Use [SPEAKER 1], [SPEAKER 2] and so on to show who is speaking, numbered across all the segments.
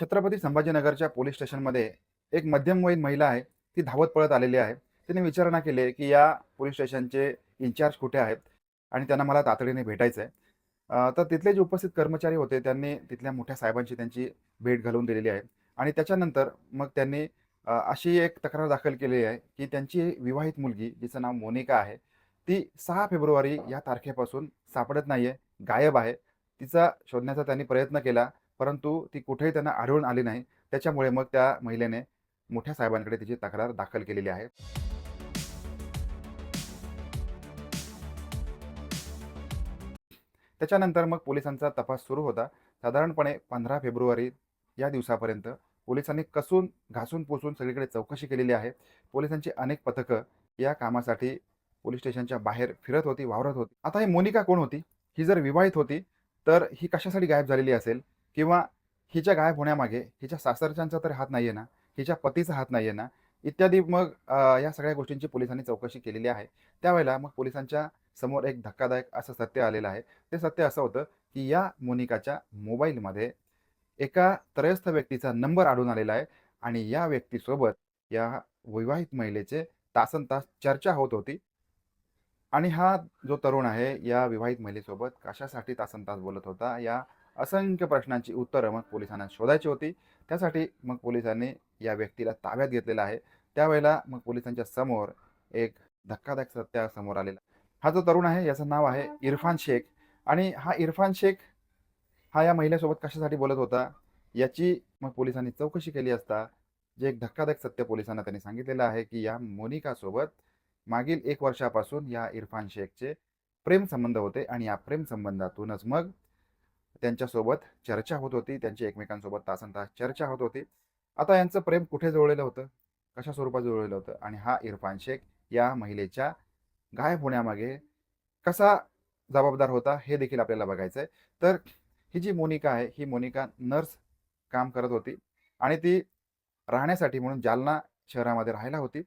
[SPEAKER 1] Chhatrapati संभाजीनगरच्या police स्टेशनमध्ये एक मध्यमवयीन महिला आहे ती धावत पळत आलेली आहे. तिने विचारणा केली आहे की या पोलीस स्टेशनचे इन्चार्ज कुठे आहेत? आणि त्यांना मला तातडीने भेटायचं आहे तर तिथले जे उपस्थित कर्मचारी होते त्यांनी तिथल्या मोठ्या साहेबांची त्यांची भेट घालून दिलेली आहे. आणि त्याच्यानंतर मग त्यांनी अशी एक तक्रार दाखल केली आहे की त्यांची विवाहित मुलगी जिचं नाव मोनिका आहे ती सहा फेब्रुवारी या तारखेपासून सापडत नाही आहे गायब आहे. तिचा शोधण्याचा त्यांनी प्रयत्न केला परंतु ती कुठेही त्यांना आढळून आली नाही. त्याच्यामुळे मग त्या महिलेने मोठ्या साहेबांकडे तिची तक्रार दाखल केलेली आहे. त्याच्यानंतर मग पोलिसांचा तपास सुरू होता. साधारणपणे पंधरा फेब्रुवारी या दिवसापर्यंत पोलिसांनी कसून घासून पुसून सगळीकडे चौकशी केलेली आहे. पोलिसांची अनेक पथकं या कामासाठी पोलीस स्टेशनच्या बाहेर फिरत होती वावरत होती. आता ही मोनिका कोण होती? ही जर विवाहित होती तर ही कशासाठी गायब झालेली असेल? किंवा हिच्या गायब होण्यामागे हिच्या सासरच्यांचा तर हात नाही आहे ना हिच्या पतीचा हात नाही आहे ना इत्यादी मग या सगळ्या गोष्टींची पोलिसांनी चौकशी केलेली आहे. त्यावेळेला मग पोलिसांच्या समोर एक धक्कादायक असं सत्य आलेलं आहे. ते सत्य असं होतं की या मोनिकाच्या मोबाईलमध्ये एका त्रयस्थ व्यक्तीचा नंबर आढळून आलेला आहे आणि या व्यक्तीसोबत या विवाहित महिलेचे तासन तास चर्चा होत होती. आणि हा जो तरुण आहे या विवाहित महिलेसोबत कशासाठी तासन तास बोलत होता या असंख्य प्रश्नांची उत्तरं मग पोलिसांना शोधायची होती. त्यासाठी मग पोलिसांनी या व्यक्तीला ताब्यात घेतलेला आहे. त्यावेळेला मग पोलिसांच्या समोर एक धक्कादायक सत्य समोर आलेला. हा जो तरुण आहे याचं नाव आहे इरफान शेख. आणि हा इरफान शेख हा या महिलेसोबत कशासाठी बोलत होता? याची मग पोलिसांनी चौकशी केली असता जे एक धक्कादायक सत्य पोलिसांना त्यांनी सांगितलेलं आहे की या मोनिकासोबत मागील एक वर्षापासून या इरफान शेखचे प्रेम संबंध होते. आणि या प्रेम संबंधातूनच मग त्यांच्यासोबत चर्चा होत होती. त्यांची एकमेकांसोबत तासन तास चर्चा होत होती. आता यांचं प्रेम कुठे जुळलेलं होतं? कशा स्वरूपात जुळलेलं होतं? आणि हा इरफान शेख या महिलेच्या गायब होण्यामागे कसा जबाबदार होता हे देखील आपल्याला बघायचं आहे तर ही जी मोनिका आहे ही मोनिका नर्स काम करत होती. आणि ती राहण्यासाठी म्हणून जालना शहरामध्ये राहायला होती.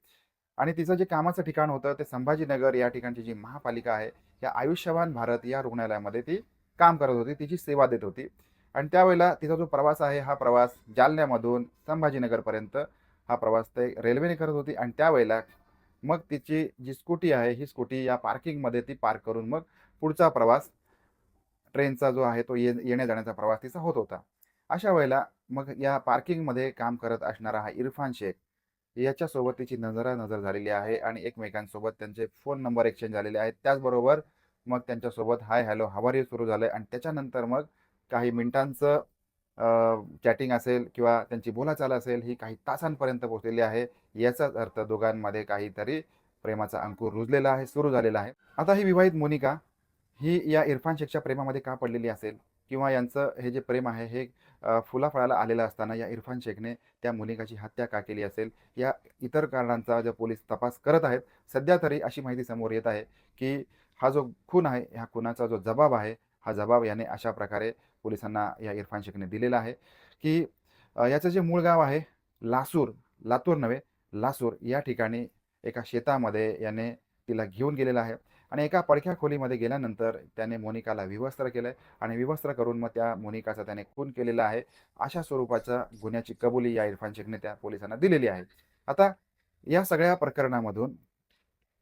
[SPEAKER 1] आणि तिचं जे कामाचं ठिकाण होतं ते संभाजीनगर या ठिकाणची जी महापालिका आहे या आयुष्यवान भारत या रुग्णालयामध्ये ती काम करत होती तिची सेवा देत होती. आणि त्यावेळेला तिचा जो प्रवास आहे हा प्रवास जालन्यामधून संभाजीनगरपर्यंत हा प्रवास ते रेल्वेने करत होती. आणि त्यावेळेला मग तिची जी स्कूटी आहे ही स्कूटी या पार्किंगमध्ये ती पार्क करून मग पुढचा प्रवास ट्रेनचा जो आहे तो ये येण्या जाण्याचा प्रवास तिचा होत होता. अशा वेळेला मग या पार्किंगमध्ये काम करत असणारा हा इरफान शेख याच्यासोबत तिची नजरानजर झालेली आहे. आणि एकमेकांसोबत त्यांचे फोन नंबर एक्सचेंज झालेले आहेत. त्याचबरोबर मग त्यांच्यासोबत हाय हॅलो हवारी सुरू झालं आणि त्याच्यानंतर मग काही मिनिटांचं चॅटिंग असेल किंवा त्यांची बोलाचाल असेल ही काही तासांपर्यंत पोहोचलेली आहे. याचाच अर्थ दोघांमध्ये काहीतरी प्रेमाचा अंकुर रुजलेला आहे सुरू झालेला आहे. आता ही विवाहित मोनिका ही या इरफान शेखच्या प्रेमामध्ये का पडलेली असेल? किंवा यांचं हे जे प्रेम आहे हे फुलाफळाला आलेलं असताना या इरफान शेखने त्या मोनिकाची हत्या का केली असेल? या इतर कारणांचा जे पोलीस तपास करत आहेत सध्या तरी अशी माहिती समोर येत आहे की हा जो खून आहे ह्या खुनाचा जो जबाब आहे हा जबाब याने अशा प्रकारे पोलिसांना या इरफान शेखने दिलेला आहे की याचं जे मूळ गाव आहे लासूर लातूर नव्हे लासूर या ठिकाणी एका शेतामध्ये याने तिला घेऊन गेलेला आहे आणि एका पडख्या खोलीमध्ये गेल्यानंतर त्याने मोनिकाला विवस्त्र केलं आणि विवस्त्र करून मग त्या मोनिकाचा त्याने खून केलेला आहे. अशा स्वरूपाच्या गुन्ह्याची कबुली या इरफान शेखने त्या पोलिसांना दिलेली आहे. आता या सगळ्या प्रकरणामधून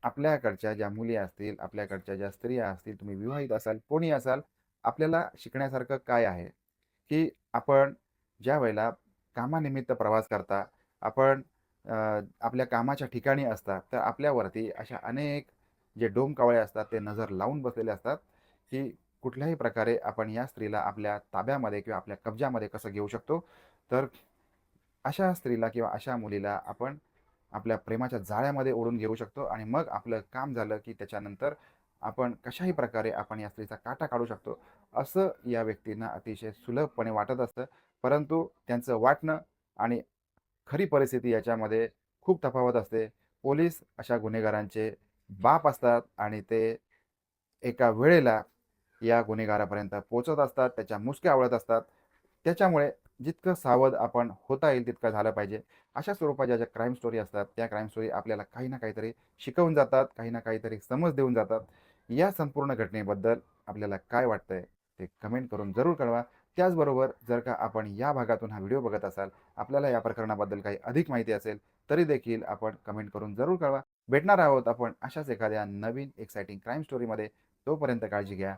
[SPEAKER 1] आपल्याकडच्या ज्या मुली असतील आपल्याकडच्या ज्या स्त्रिया असतील तुम्ही विवाहित असाल कोणी असाल आपल्याला शिकण्यासारखं काय आहे? की आपण ज्या वेळेला कामानिमित्त प्रवास करता आपण आपल्या कामाच्या ठिकाणी असता तर आपल्यावरती अशा अनेक जे डोमकावळे असतात ते नजर लावून बसलेले असतात की कुठल्याही प्रकारे आपण या स्त्रीला आपल्या ताब्यामध्ये किंवा आपल्या कब्जामध्ये कसं घेऊ शकतो? तर अशा स्त्रीला किंवा अशा मुलीला आपण आपल्या प्रेमाच्या जाळ्यामध्ये ओढून घेऊ शकतो आणि मग आपलं काम झालं की त्याच्यानंतर आपण कशाही प्रकारे आपण या स्त्रीचा काटा काढू शकतो असं या व्यक्तींना अतिशय सुलभपणे वाटत असतं. परंतु त्यांचं वाटणं आणि खरी परिस्थिती याच्यामध्ये खूप तफावत असते. पोलीस अशा गुन्हेगारांचे बाप असतात आणि ते एका वेळेला या गुन्हेगारापर्यंत पोचत असतात त्याच्या मुसक्या आवळत असतात. त्याच्यामुळे जितकं सावध आपण होता येईल तितकं झालं पाहिजे. अशा स्वरूपाच्या ज्या क्राईम स्टोरी असतात त्या क्राईम स्टोरी आपल्याला काही ना काहीतरी शिकवून जातात काही ना काहीतरी समज देऊन जातात. या संपूर्ण घटनेबद्दल आपल्याला काय वाटतंय ते कमेंट करून जरूर कळवा. त्याचबरोबर जर का आपण या भागातून हा व्हिडिओ बघत असाल आपल्याला या प्रकरणाबद्दल काही अधिक माहिती असेल तरी देखील आपण कमेंट करून जरूर कळवा. भेटणार आहोत आपण अशाच एखाद्या नवीन एक्सायटिंग क्राईम स्टोरीमध्ये तोपर्यंत काळजी घ्या.